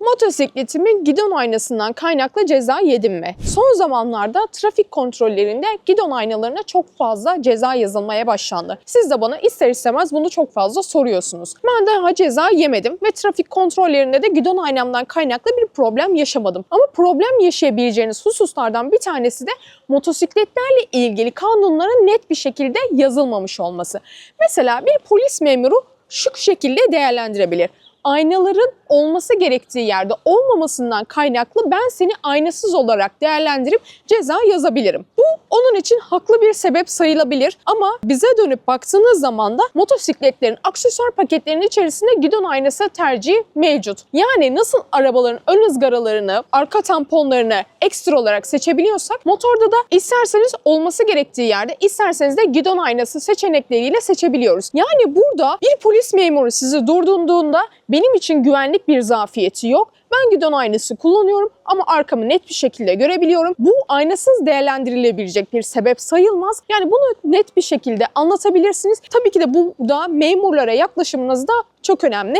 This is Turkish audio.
Motosikletimin gidon aynasından kaynaklı ceza yedim mi? Son zamanlarda trafik kontrollerinde gidon aynalarına çok fazla ceza yazılmaya başlandı. Siz de bana ister istemez bunu çok fazla soruyorsunuz. Ben daha ceza yemedim ve trafik kontrollerinde de gidon aynamdan kaynaklı bir problem yaşamadım. Ama problem yaşayabileceğiniz hususlardan bir tanesi de motosikletlerle ilgili kanunların net bir şekilde yazılmamış olması. Mesela bir polis memuru şu şekilde değerlendirebilir aynaların olması gerektiği yerde olmamasından kaynaklı ben seni aynasız olarak değerlendirip ceza yazabilirim. Bu onun için haklı bir sebep sayılabilir ama bize dönüp baktığınız zaman da motosikletlerin aksesuar paketlerinin içerisinde gidon aynası tercihi mevcut. Yani nasıl arabaların ön ızgaralarını, arka tamponlarını ekstra olarak seçebiliyorsak motorda da isterseniz olması gerektiği yerde isterseniz de gidon aynası seçenekleriyle seçebiliyoruz. Yani burada bir polis memuru sizi durdurduğunda benim için güvenlik bir zafiyeti yok. Ben gidon aynası kullanıyorum ama arkamı net bir şekilde görebiliyorum. Bu aynasız değerlendirilebilecek bir sebep sayılmaz. Yani bunu net bir şekilde anlatabilirsiniz. Tabii ki de bu da memurlara yaklaşımınız da çok önemli.